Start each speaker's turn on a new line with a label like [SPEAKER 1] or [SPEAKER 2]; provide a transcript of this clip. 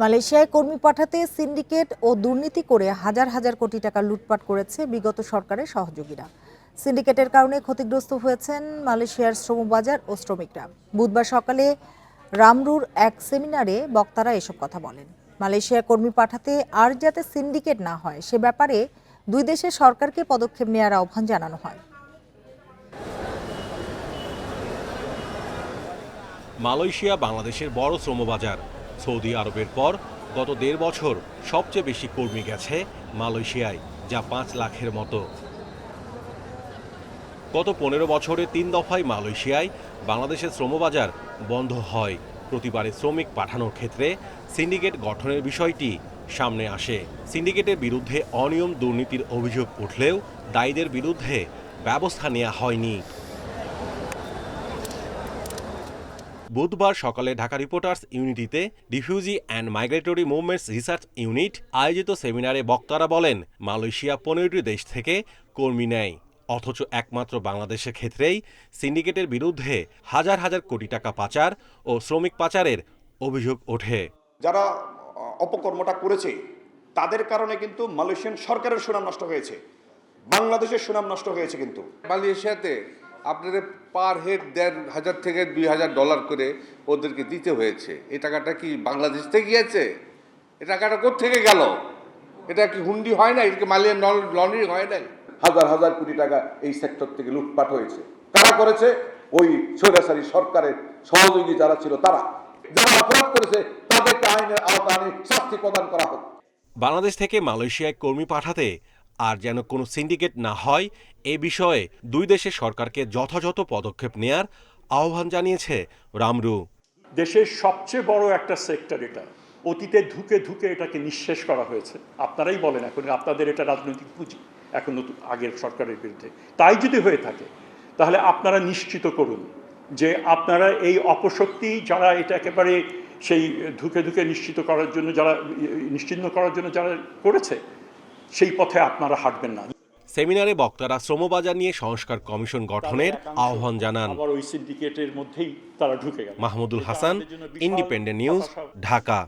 [SPEAKER 1] মালয়েশিয়ায় কর্মী পাঠাতে সিন্ডিকেট ও দুর্নীতি করে হাজার হাজার কোটি টাকা লুটপাট করেছে বিগত সরকারের সহযোগীরা। সিন্ডিকেটের কারণে ক্ষতিগ্রস্ত হয়েছেন মালয়েশিয়ার শ্রমবাজার ও শ্রমিকরা। বুধবার সকালে রামরুর এক সেমিনারে বক্তারা এসব কথা বলেন। মালয়েশিয়ায় কর্মী পাঠাতে আর যাতে সিন্ডিকেট না হয়, সে ব্যাপারে দুই দেশের সরকারকে পদক্ষেপ নেওয়ার আহ্বান জানানো হয়।
[SPEAKER 2] মালয়েশিয়া বাংলাদেশের বড় শ্রমবাজার। সৌদি আরবের পর গত দেড় বছর সবচেয়ে বেশি কর্মী গেছে মালয়েশিয়ায়, যা পাঁচ লাখের মতো। গত পনেরো বছরে তিন দফায় মালয়েশিয়ায় বাংলাদেশের শ্রমবাজার বন্ধ হয়। প্রতিবারে শ্রমিক পাঠানোর ক্ষেত্রে সিন্ডিকেট গঠনের বিষয়টি সামনে আসে। সিন্ডিকেটের বিরুদ্ধে অনিয়ম দুর্নীতির অভিযোগ উঠলেও দায়ীদের বিরুদ্ধে ব্যবস্থা নেওয়া হয়নি। বুধবার সকালে ঢাকা রিপোর্টার্স ইউনিটিতে refugee and migratory movements research unit আয়োজিত সেমিনারে বক্তারা বলেন মালয়েশিয়া পনেরোটি দেশ থেকে কর্মী নেয়। অথচ একমাত্র বাংলাদেশের ক্ষেত্রেই সিন্ডিকেটের বিরুদ্ধে হাজার হাজার কোটি টাকা পাচার ও শ্রমিক পাচারের অভিযোগ ওঠে।
[SPEAKER 3] যারা অপকর্মটা করেছে তাদের কারণে কিন্তু মালয়েশিয়ান সরকারের সুনাম নষ্ট হয়েছে। বাংলাদেশের সুনাম নষ্ট হয়েছে কিন্তু।
[SPEAKER 4] মালয়েশিয়াতে আপনাদের পার হেড দেড় হাজার থেকে দুই হাজার ডলার করে ওদেরকে দিতে হয়েছে। এই টাকাটা কি বাংলাদেশ থেকে গিয়েছে? এ টাকাটা থেকে গেল? এটা কি হুন্ডি হয় না এটা কি মালিয়ান লন্ড্রি হয় নাই?
[SPEAKER 5] হাজার হাজার কোটি টাকা এই সেক্টর থেকে লুটপাট হয়েছে। কারা করেছে ওই স্বৈরাচারী সরকারের সহযোগী যারা ছিল তারা। যারা অপরাধ করেছে তাদেরকে আইনের আওতায় শাস্তি প্রদান করা হোক।
[SPEAKER 2] বাংলাদেশ থেকে মালয়েশিয়ায় কর্মী পাঠাতে আর যেন কোনো সিন্ডিকেট না হয়, এ বিষয়ে দুই দেশের সরকারকে যথাযথ পদক্ষেপ নেয়ার আহ্বান জানিয়েছে রামরু।
[SPEAKER 6] দেশের সবচেয়ে বড় একটা সেক্টর এটা। অতীতে ধুকে ধুকে এটাকে নিঃশেষ করা হয়েছে। আপনারাই বলেন এখন, আপনাদের এটা রাজনৈতিক পুঁজি, এখন নতুন, আগের সরকারের বিরুদ্ধে। তাই যদি হয়ে থাকে, তাহলে আপনারা নিশ্চিত করুন যে আপনারা এই অপশক্তি যারা এটা একেবারে সেই ধুকে ধুকে নিশ্চিত করার জন্য, যারা, নিশ্চিন্ন করার জন্য যারা করেছে সেই পথে আপনারা হাঁটবেন না।
[SPEAKER 2] সেমিনারে বক্তারা শ্রমবাজার নিয়ে সংস্কার কমিশন গঠনের আহ্বান জানান।
[SPEAKER 6] আবার ওই সিন্ডিকেটের মধ্যেই তারা ঢুকে গেল।
[SPEAKER 2] Mahmudul Hasan independent news Dhaka.